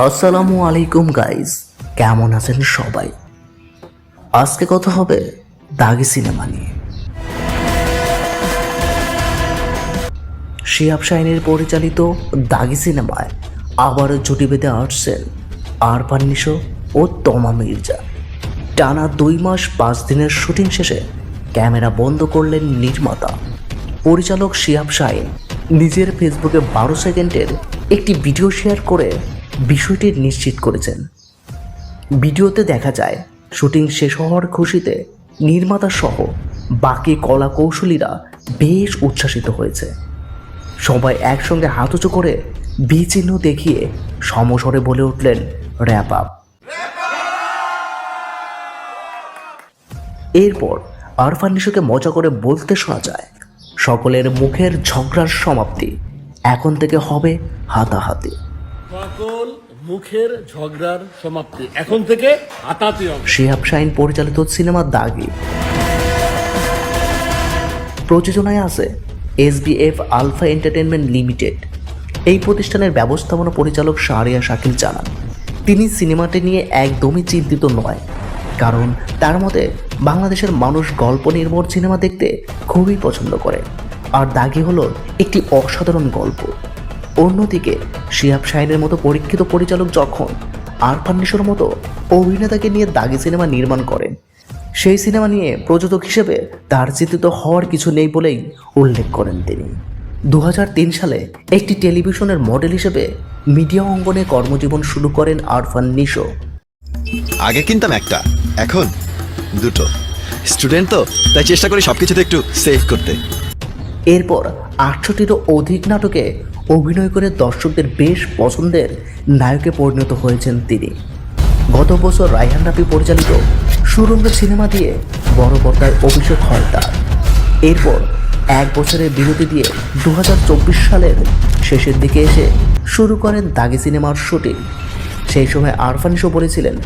আসসালামু আলাইকুম গাইজ কেমন আছেন সবাই? আজকে কথা হবে দাগি সিনেমা নিয়ে। শিয়াব শাহিনের পরিচালিত দাগি সিনেমায় আবারও জুটি বেঁধে আসছেন আরফান নিশো ও তমা মির্জা। টানা দুই মাস পাঁচ দিনের শুটিং শেষে ক্যামেরা বন্ধ করলেন নির্মাতা। পরিচালক শিয়াব শাহিন নিজের ফেসবুকে বারো সেকেন্ডের একটি ভিডিও শেয়ার করে বিষয়টি নিশ্চিত করেছেন। ভিডিওতে দেখা যায়, শুটিং শেষ হওয়ার খুশিতে নির্মাতা সহ বাকি কলা কৌশলীরা বেশ উচ্ছ্বাসিত হয়েছে। সবাই একসঙ্গে হাত উঁচু করে বি চিহ্ন দেখিয়ে সমস্বরে বলে উঠলেন, র্যাপ আপ। এরপর আরফান নিশোকে মজা করে বলতে শোনা যায়, সকলের মুখের ঝগড়ার সমাপ্তি এখন থেকে হবে হাতাহাতি। সকল মুখের ঝগড়ার সমাপ্তি। এখন থেকে হাতাতে হবে শিহাব শাহিন পরিচালিত সিনেমা দাগি। প্রযোজনায় আছে এসবিএফ আলফা এন্টারটেনমেন্ট লিমিটেড। এই প্রতিষ্ঠানের ব্যবস্থাপনা পরিচালক শাহরিয়া শাকিল জানান, তিনি সিনেমাটি নিয়ে একদমই চিন্তিত নয়, কারণ তার মতে বাংলাদেশের মানুষ গল্প নির্ভর সিনেমা দেখতে খুবই পছন্দ করে। আর দাগি হলো একটি অসাধারণ গল্প। অন্যদিকে, শিহাব শাহিনের মতো পরীক্ষিত পরিচালক যখন আরফান নিশোর মতো অভিনেতাকে নিয়ে দাগি সিনেমা নির্মাণ করেন, সেই সিনেমা নিয়ে প্রযোজক হিসেবে তার চিন্তিত হওয়ার কিছু নেই বলেই উল্লেখ করেন তিনি। দু হাজার তিন সালে একটি টেলিভিশনের মডেল হিসেবে মিডিয়া অঙ্গনে কর্মজীবন শুরু করেন আরফান নিশো আগে কিনতাম একটা, এখন দুটো। স্টুডেন্ট তো, তাই চেষ্টা করি সবকিছুতে একটু সেভ করতে। এরপর আটশোটিরও অধিক নাটকে অভিনয় করে দর্শকদের বেশ পছন্দের নায়কে পরিণত হয়েছেন তিনি। গত বছর রায়হান রাফি পরিচালিত সুরঙ্গ সিনেমা দিয়ে বড় পর্দায় অভিষেক হয় তার। এরপর এক বছরের বিরতি দিয়ে দু হাজার চব্বিশ সালের শেষের দিকে এসে শুরু করেন দাগি সিনেমার শুটিং। সেই সময় আরফান শো বলেছিলেন,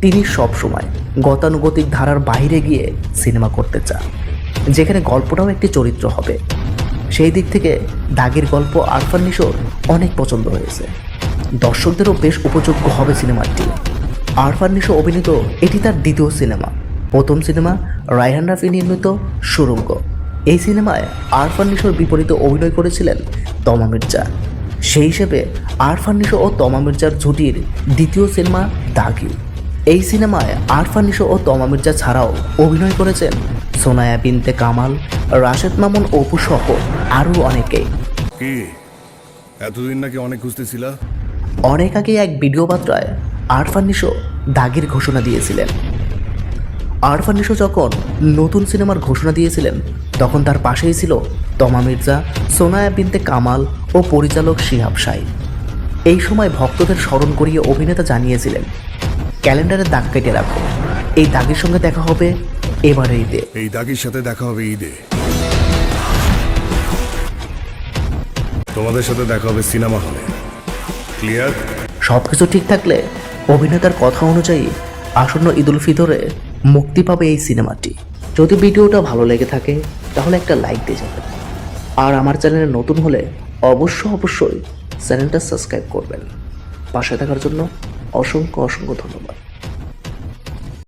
তিনি সবসময় গতানুগতিক ধারার বাইরে গিয়ে সিনেমা করতে চান। যেখানে গল্পটাও একটি চরিত্র হবে। সেই দিক থেকে দাগের গল্প আরফান নিশোর অনেক পছন্দ হয়েছে। দর্শকদেরও বেশ উপযোগ্য হবে সিনেমাটি। আরফান নিশো অভিনীত এটি তার দ্বিতীয় সিনেমা। প্রথম সিনেমা রায়হান রাফি নির্মিত সুরঙ্গ। এই সিনেমায় আরফান নিশোর বিপরীতে অভিনয় করেছিলেন তমা মির্জা। সেই হিসেবে আরফান নিশো ও তমা মির্জার জুটির দ্বিতীয় সিনেমা দাগি। এই সিনেমায় আরফান নিশো ও তমা মির্জা ছাড়াও অভিনয় করেছেন সোনায়া বিনতে কামাল রাশেদ মামুন অপু সহ আরও অনেকেই কি? এতদিন নাকি অনেক খুঁজতেছিলা? অনেক আগে এক ভিডিও বার্তায় আরফান নিশো দাগের ঘোষণা দিয়েছিলেন। আরফান নিশো যখন নতুন সিনেমার ঘোষণা দিয়েছিলেন তখন তার পাশেই ছিল তমা মির্জা সোনায়া বিনতে কামাল ও পরিচালক শিহাব শাহী এই সময় ভক্তদের স্মরণ করিয়ে অভিনেতা জানিয়েছিলেন ক্যালেন্ডারে দাগ কেটে রাখো। এই দাগের সঙ্গে দেখা হবে এবারে ঈদে। এই দাগির সাথে দেখা হবে ঈদে। তোমাদের সাথে দেখা হবে সিনেমা হলে। ক্লিয়ার সব কিছু ঠিক থাকলে অভিনেতার কথা অনুযায়ী আসন্ন ঈদুল ফিতরে মুক্তি পাবে এই সিনেমাটি। যদি ভিডিওটা ভালো লেগে থাকে তাহলে একটা লাইক দিয়ে যাবেন। আর আমার চ্যানেলে নতুন হলে অবশ্য অবশ্যই চ্যানেলটা সাবস্ক্রাইব করবেন। পাশে থাকার জন্য অসংখ্য অসংখ্য ধন্যবাদ।